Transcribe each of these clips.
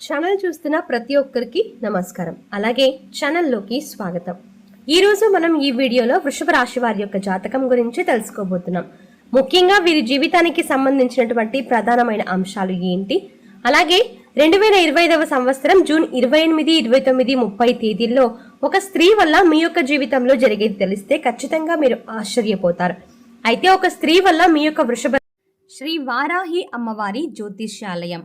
Channel చూస్తున్న ప్రతి ఒక్కరికి నమస్కారం. అలాగే ఛానల్లోకి స్వాగతం. ఈరోజు మనం ఈ వీడియోలో వృషభ రాశి వారి యొక్క జాతకం గురించి తెలుసుకోబోతున్నాం. ముఖ్యంగా వీరి జీవితానికి సంబంధించినటువంటి ప్రధానమైన అంశాలు ఏంటి? అలాగే రెండు వేల ఇరవై ఐదవ సంవత్సరం జూన్ ఇరవై ఎనిమిది ఇరవై తొమ్మిది ముప్పై తేదీల్లో ఒక స్త్రీ వల్ల మీ యొక్క జీవితంలో జరిగేది తెలిస్తే ఖచ్చితంగా మీరు ఆశ్చర్యపోతారు. అయితే ఒక స్త్రీ వల్ల మీ యొక్క వృషభ శ్రీ వారాహి అమ్మవారి జ్యోతిష్యాలయం.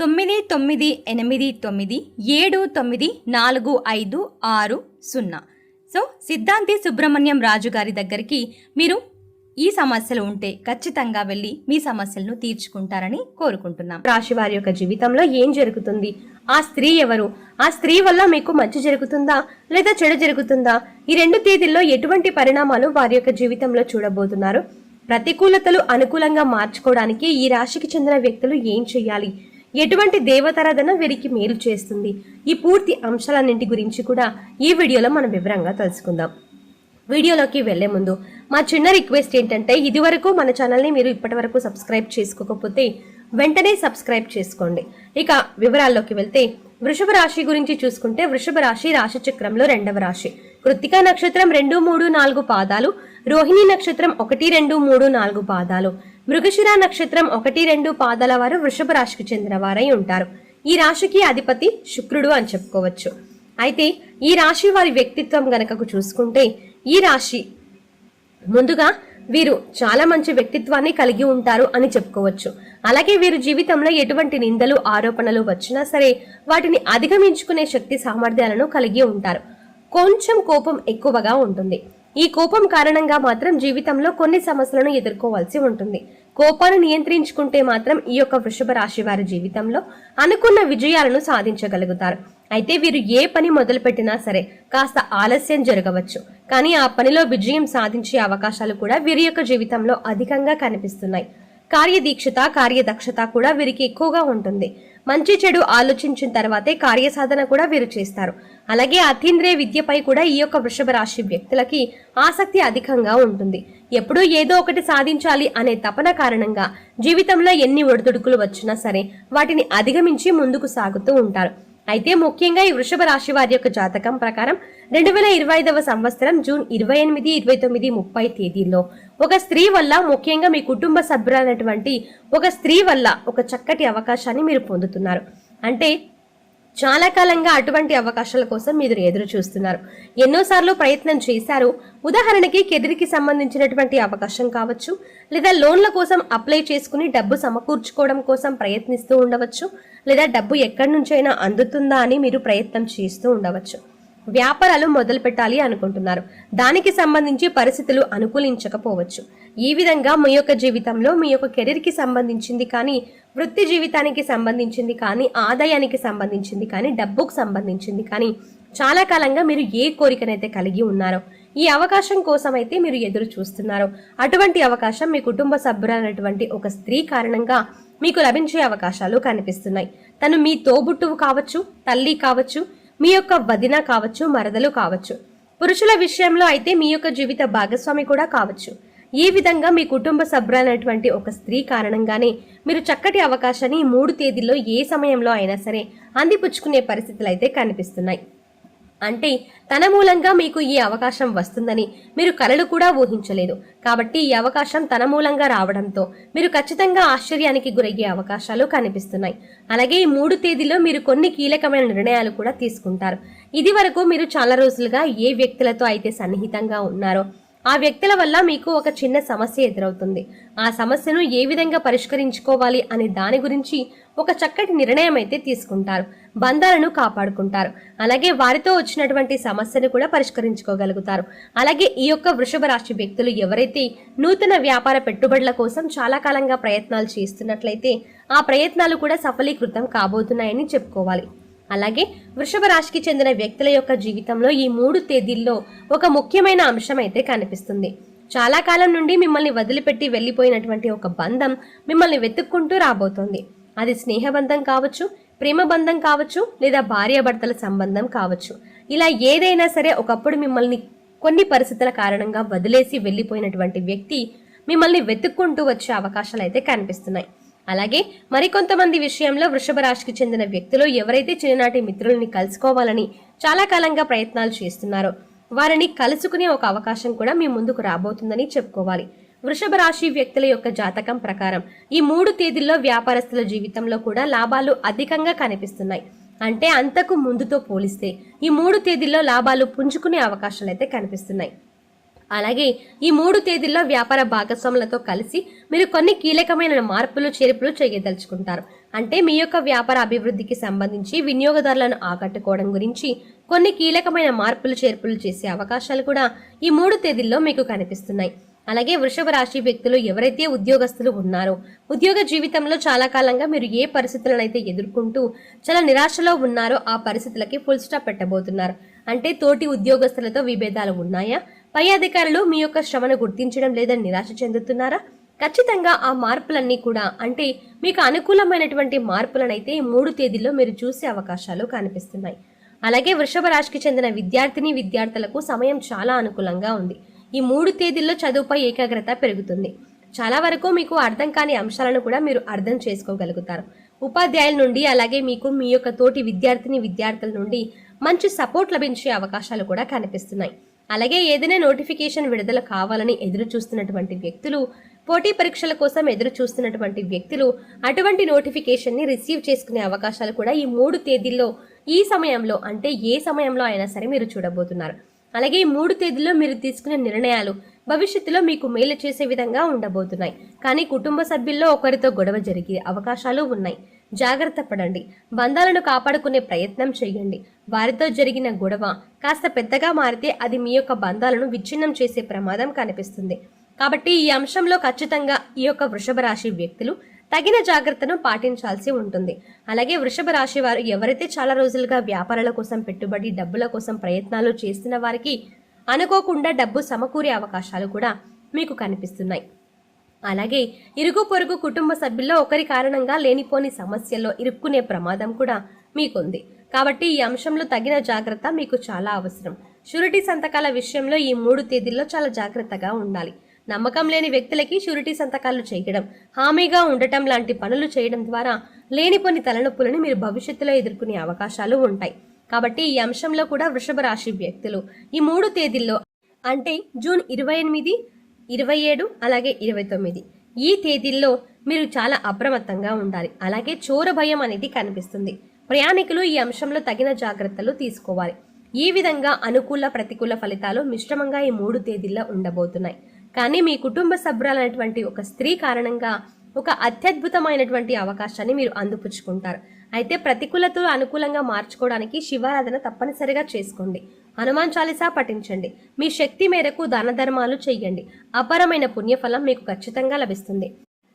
తొమ్మిది తొమ్మిది ఎనిమిది తొమ్మిది ఏడు తొమ్మిది నాలుగు ఐదు ఆరు సున్నా. సో సిద్ధాంతి సుబ్రహ్మణ్యం రాజు గారి దగ్గరికి మీరు ఈ సమస్యలు ఉంటే ఖచ్చితంగా వెళ్ళి మీ సమస్యలను తీర్చుకుంటారని కోరుకుంటున్నాం. రాశి వారి యొక్క జీవితంలో ఏం జరుగుతుంది? ఆ స్త్రీ ఎవరు? ఆ స్త్రీ వల్ల మీకు మంచి జరుగుతుందా? లేదా చెడు జరుగుతుందా? ఈ రెండు తేదీల్లో ఎటువంటి పరిణామాలు వారి యొక్క జీవితంలో చూడబోతున్నారు? ప్రతికూలతలు అనుకూలంగా మార్చుకోవడానికి ఈ రాశికి చెందిన వ్యక్తులు ఏం చేయాలి? ఎటువంటి దేవతారాధన వీరికి మేలు చేస్తుంది? ఈ పూర్తి అంశాలన్నింటి గురించి కూడా ఈ వీడియోలో మనం వివరంగా తెలుసుకుందాం. వీడియోలోకి వెళ్ళే ముందు మా చిన్న రిక్వెస్ట్ ఏంటంటే ఇదివరకు మన ఛానల్ని మీరు ఇప్పటివరకు సబ్స్క్రైబ్ చేసుకోకపోతే వెంటనే సబ్స్క్రైబ్ చేసుకోండి. ఇక వివరాల్లోకి వెళ్తే వృషభ రాశి గురించి చూసుకుంటే వృషభ రాశి రాశి చక్రంలో రెండవ రాశి. కృత్తికా నక్షత్రం రెండు మూడు నాలుగు పాదాలు రోహిణి నక్షత్రం ఒకటి రెండు మూడు నాలుగు పాదాలు. మృగశిర నక్షత్రం ఒకటి రెండు పాదాల వారు వృషభ రాశికి చెందిన వారై ఉంటారు. ఈ రాశికి అధిపతి శుక్రుడు అని చెప్పుకోవచ్చు. అయితే ఈ రాశి వారి వ్యక్తిత్వం గనకకు చూసుకుంటే ఈ రాశి ముందుగా వీరు చాలా మంచి వ్యక్తిత్వాన్ని కలిగి ఉంటారు అని చెప్పుకోవచ్చు. అలాగే వీరు జీవితంలో ఎటువంటి నిందలు ఆరోపణలు వచ్చినా సరే వాటిని అధిగమించుకునే శక్తి సామర్థ్యాలను కలిగి ఉంటారు. కొంచెం కోపం ఎక్కువగా ఉంటుంది. ఈ కోపం కారణంగా మాత్రం జీవితంలో కొన్ని సమస్యలను ఎదుర్కోవాల్సి ఉంటుంది. కోపాన్ని నియంత్రించుకుంటే మాత్రం ఈ యొక్క వృషభ రాశి వారి జీవితంలో అనుకున్న విజయాలను సాధించగలుగుతారు. అయితే వీరు ఏ పని మొదలుపెట్టినా సరే కాస్త ఆలస్యం జరగవచ్చు. కానీ ఆ పనిలో విజయం సాధించే అవకాశాలు కూడా వీరి యొక్క జీవితంలో అధికంగా కనిపిస్తున్నాయి. కార్యదీక్షత కార్యదక్షత కూడా వీరికి ఎక్కువగా ఉంటుంది. మంచి చెడు ఆలోచించిన తర్వాతే కార్యసాధన కూడా వీరు చేస్తారు. అలాగే అతీంద్రియ విద్యపై కూడా ఈ యొక్క వృషభ రాశి వ్యక్తులకి ఆసక్తి అధికంగా ఉంటుంది. ఎప్పుడూ ఏదో ఒకటి సాధించాలి అనే తపన కారణంగా జీవితంలో ఎన్ని ఒడిదుడుకులు వచ్చినా సరే వాటిని అధిగమించి ముందుకు సాగుతూ ఉంటారు. అయితే ముఖ్యంగా ఈ వృషభ రాశి వారి యొక్క జాతకం ప్రకారం రెండు వేల ఇరవై ఐదవ సంవత్సరం జూన్ ఇరవై ఎనిమిది ఇరవై తొమ్మిది ముప్పై తేదీల్లో. ఒక స్త్రీ వల్ల ముఖ్యంగా మీ కుటుంబ సభ్యులైనటువంటి ఒక స్త్రీ వల్ల ఒక చక్కటి అవకాశాన్ని మీరు పొందుతున్నారు. అంటే చాలా కాలంగా అటువంటి అవకాశాల కోసం మీరు ఎదురు చూస్తున్నారు. ఎన్నోసార్లు ప్రయత్నం చేశారు. ఉదాహరణకి కెరీర్కి సంబంధించినటువంటి అవకాశం కావచ్చు లేదా లోన్ల కోసం అప్లై చేసుకుని డబ్బు సమకూర్చుకోవడం కోసం ప్రయత్నిస్తూ ఉండవచ్చు లేదా డబ్బు ఎక్కడి నుంచైనా అందుతుందా అని మీరు ప్రయత్నం చేస్తూ ఉండవచ్చు. వ్యాపారాలు మొదలు పెట్టాలి అనుకుంటున్నారు. దానికి సంబంధించి పరిస్థితులు అనుకూలించకపోవచ్చు. ఈ విధంగా మీ యొక్క జీవితంలో మీ యొక్క కెరీర్కి సంబంధించింది కానీ వృత్తి జీవితానికి సంబంధించింది కానీ ఆదాయానికి సంబంధించింది కానీ డబ్బుకు సంబంధించింది కానీ చాలా కాలంగా మీరు ఏ కోరికనైతే కలిగి ఉన్నారో ఈ అవకాశం కోసం అయితే మీరు ఎదురు చూస్తున్నారు. అటువంటి అవకాశం మీ కుటుంబ సభ్యులైనటువంటి ఒక స్త్రీ కారణంగా మీకు లభించే అవకాశాలు కనిపిస్తున్నాయి. తను మీ తోబుట్టువు కావచ్చు తల్లి కావచ్చు మీ యొక్క వదిన కావచ్చు మరదలు కావచ్చు. పురుషుల విషయంలో అయితే మీ యొక్క జీవిత భాగస్వామి కూడా కావచ్చు. ఈ విధంగా మీ కుటుంబ సభ్యులైనటువంటి ఒక స్త్రీ కారణంగానే మీరు చక్కటి అవకాశాన్ని మూడు తేదీల్లో ఏ సమయంలో అయినా సరే అందిపుచ్చుకునే పరిస్థితులు అయితే కనిపిస్తున్నాయి. అంటే తన మూలంగా మీకు ఈ అవకాశం వస్తుందని. మీరు కలలు కూడా ఊహించలేదు. కాబట్టి ఈ అవకాశం తన మూలంగా రావడంతో మీరు ఖచ్చితంగా ఆశ్చర్యానికి గురయ్యే అవకాశాలు కనిపిస్తున్నాయి. అలాగే ఈ మూడు తేదీలో మీరు కొన్ని కీలకమైన నిర్ణయాలు కూడా తీసుకుంటారు. ఇది వరకు మీరు చాలా రోజులుగా ఏ వ్యక్తులతో అయితే సన్నిహితంగా ఉన్నారో ఆ వ్యక్తుల వల్ల మీకు ఒక చిన్న సమస్య ఎదురవుతుంది. ఆ సమస్యను ఏ విధంగా పరిష్కరించుకోవాలి అనే దాని గురించి ఒక చక్కటి నిర్ణయం అయితే తీసుకుంటారు. బంధాలను కాపాడుకుంటారు. అలాగే వారితో వచ్చినటువంటి సమస్యను కూడా పరిష్కరించుకోగలుగుతారు. అలాగే ఈ యొక్క వృషభ రాశి వ్యక్తులు ఎవరైతే నూతన వ్యాపార పెట్టుబడుల కోసం చాలా కాలంగా ప్రయత్నాలు చేస్తున్నట్లయితే ఆ ప్రయత్నాలు కూడా సఫలీకృతం కాబోతున్నాయని చెప్పుకోవాలి. అలాగే వృషభ రాశికి చెందిన వ్యక్తుల యొక్క జీవితంలో ఈ మూడు తేదీల్లో ఒక ముఖ్యమైన అంశం అయితే కనిపిస్తుంది. చాలా కాలం నుండి మిమ్మల్ని వదిలిపెట్టి వెళ్ళిపోయినటువంటి ఒక బంధం మిమ్మల్ని వెతుక్కుంటూ రాబోతోంది. అది స్నేహబంధం కావచ్చు ప్రేమ బంధం కావచ్చు లేదా భార్యాభర్తల సంబంధం కావచ్చు. ఇలా ఏదైనా సరే ఒకప్పుడు మిమ్మల్ని కొన్ని పరిస్థితుల కారణంగా వదిలేసి వెళ్ళిపోయినటువంటి వ్యక్తి మిమ్మల్ని వెతుక్కుంటూ వచ్చే అవకాశాలు అయితే కనిపిస్తున్నాయి. అలాగే మరికొంతమంది విషయంలో వృషభ రాశికి చెందిన వ్యక్తులు ఎవరైతే చిన్ననాటి మిత్రుల్ని కలుసుకోవాలని చాలా కాలంగా ప్రయత్నాలు చేస్తున్నారో వారిని కలుసుకునే ఒక అవకాశం కూడా మీ ముందుకు రాబోతుందని చెప్పుకోవాలి. వృషభ రాశి వ్యక్తుల యొక్క జాతకం ప్రకారం ఈ మూడు తేదీల్లో వ్యాపారస్తుల జీవితంలో కూడా లాభాలు అధికంగా కనిపిస్తున్నాయి. అంటే అంతకు ముందుతో పోలిస్తే ఈ మూడు తేదీల్లో లాభాలు పుంజుకునే అవకాశాలు అయితే కనిపిస్తున్నాయి. అలాగే ఈ మూడు తేదీల్లో వ్యాపార భాగస్వాములతో కలిసి మీరు కొన్ని కీలకమైన మార్పులు చేర్పులు చేయదలుచుకుంటారు. అంటే మీ యొక్క వ్యాపార అభివృద్ధికి సంబంధించి వినియోగదారులను ఆకట్టుకోవడం గురించి కొన్ని కీలకమైన మార్పులు చేర్పులు చేసే అవకాశాలు కూడా ఈ మూడు తేదీల్లో మీకు కనిపిస్తున్నాయి. అలాగే వృషభ రాశి వ్యక్తులు ఎవరైతే ఉద్యోగస్తులు ఉన్నారో ఉద్యోగ జీవితంలో చాలా కాలంగా మీరు ఏ పరిస్థితులను అయితే ఎదుర్కొంటూ చాలా నిరాశలో ఉన్నారో ఆ పరిస్థితులకి ఫుల్ స్టాప్ పెట్టబోతున్నారు. అంటే తోటి ఉద్యోగస్తులతో విభేదాలు ఉన్నాయా? పై అధికారులు మీ యొక్క శ్రమను గుర్తించడం లేదని నిరాశ చెందుతున్నారా? ఖచ్చితంగా ఆ మార్పులన్నీ కూడా అంటే మీకు అనుకూలమైనటువంటి మార్పులనైతే మూడు తేదీల్లో మీరు చూసే అవకాశాలు కనిపిస్తున్నాయి. అలాగే వృషభ రాశికి చెందిన విద్యార్థిని విద్యార్థులకు సమయం చాలా అనుకూలంగా ఉంది. ఈ మూడు తేదీల్లో చదువుపై ఏకాగ్రత పెరుగుతుంది. చాలా వరకు మీకు అర్థం కాని అంశాలను కూడా మీరు అర్థం చేసుకోగలుగుతారు. ఉపాధ్యాయుల నుండి అలాగే మీకు మీ యొక్క తోటి విద్యార్థిని విద్యార్థుల నుండి మంచి సపోర్ట్ లభించే అవకాశాలు కూడా కనిపిస్తున్నాయి. అలాగే ఏదైనా నోటిఫికేషన్ విడుదల కావాలని ఎదురు చూస్తున్నటువంటి వ్యక్తులు పోటీ పరీక్షల కోసం ఎదురు చూస్తున్నటువంటి వ్యక్తులు అటువంటి నోటిఫికేషన్ని రిసీవ్ చేసుకునే అవకాశాలు కూడా ఈ మూడు తేదీల్లో ఈ సమయంలో అంటే ఏ సమయంలో అయినా సరే మీరు చూడబోతున్నారు. అలాగే ఈ మూడు తేదీల్లో మీరు తీసుకునే నిర్ణయాలు భవిష్యత్తులో మీకు మేలు చేసే విధంగా ఉండబోతున్నాయి. కానీ కుటుంబ సభ్యుల్లో ఒకరితో గొడవ జరిగే అవకాశాలు ఉన్నాయి. జాగ్రత్త పడండి. బంధాలను కాపాడుకునే ప్రయత్నం చేయండి. వారితో జరిగిన గొడవ కాస్త పెద్దగా మారితే అది మీ యొక్క బంధాలను విచ్ఛిన్నం చేసే ప్రమాదం కనిపిస్తుంది. కాబట్టి ఈ అంశంలో ఖచ్చితంగా ఈ యొక్క వృషభ రాశి వ్యక్తులు తగిన జాగ్రత్తను పాటించాల్సి ఉంటుంది. అలాగే వృషభ రాశి వారు ఎవరైతే చాలా రోజులుగా వ్యాపారాల కోసం పెట్టుబడి డబ్బుల కోసం ప్రయత్నాలు చేస్తున్న వారికి అనుకోకుండా డబ్బు సమకూరే అవకాశాలు కూడా మీకు కనిపిస్తున్నాయి. అలాగే ఇరుగు పొరుగు కుటుంబ సభ్యుల్లో ఒకరి కారణంగా లేనిపోని సమస్యల్లో ఇరుక్కునే ప్రమాదం కూడా మీకుంది. కాబట్టి ఈ అంశంలో తగిన జాగ్రత్త మీకు చాలా అవసరం. షూరిటీ సంతకాల విషయంలో ఈ మూడు తేదీల్లో చాలా జాగ్రత్తగా ఉండాలి. నమ్మకం లేని వ్యక్తులకి షూరిటీ సంతకాలు చేయడం హామీగా ఉండటం లాంటి పనులు చేయడం ద్వారా లేనిపోని తలనొప్పులను మీరు భవిష్యత్తులో ఎదుర్కొనే అవకాశాలు ఉంటాయి. కాబట్టి ఈ అంశంలో కూడా వృషభ రాశి వ్యక్తులు ఈ మూడు తేదీల్లో అంటే జూన్ ఇరవై ఎనిమిది ఇరవై ఏడు అలాగే ఇరవై తొమ్మిది. ఈ తేదీల్లో మీరు చాలా అప్రమత్తంగా ఉండాలి. అలాగే చోర భయం అనేది కనిపిస్తుంది. ప్రయాణికులు ఈ అంశంలో తగిన జాగ్రత్తలు తీసుకోవాలి. ఈ విధంగా అనుకూల ప్రతికూల ఫలితాలు మిశ్రమంగా ఈ మూడు తేదీల్లో ఉండబోతున్నాయి. కానీ మీ కుటుంబ సభ్యురాలైనటువంటి ఒక స్త్రీ కారణంగా ఒక అత్యద్భుతమైనటువంటి అవకాశాన్ని మీరు అందిపుచ్చుకుంటారు. అయితే ప్రతికూలతలు అనుకూలంగా మార్చుకోవడానికి శివారాధన తప్పనిసరిగా చేసుకోండి. హనుమాన్ చాలీసా పఠించండి. మీ శక్తి మేరకు దాన ధర్మాలు చేయండి అపరమైన పుణ్యఫలం మీకు ఖచ్చితంగా లభిస్తుంది.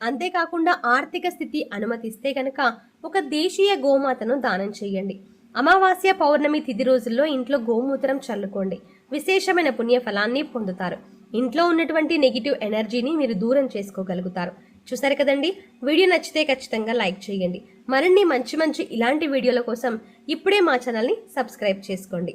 అంతేకాకుండా ఆర్థిక స్థితి అనుమతిస్తే గనక ఒక దేశీయ గోమాతను దానం చేయండి అమావాస్య పౌర్ణమి తిథి రోజుల్లో ఇంట్లో గోమూత్రం చల్లుకోండి. విశేషమైన పుణ్యఫలాన్ని పొందుతారు. ఇంట్లో ఉన్నటువంటి నెగిటివ్ ఎనర్జీని మీరు దూరం చేసుకోగలుగుతారు. చూసారు కదండి? వీడియో నచ్చితే ఖచ్చితంగా లైక్ చేయండి మరిన్ని మంచి మంచి ఇలాంటి వీడియోల కోసం ఇప్పుడే మా ఛానల్ని సబ్స్క్రైబ్ చేసుకోండి.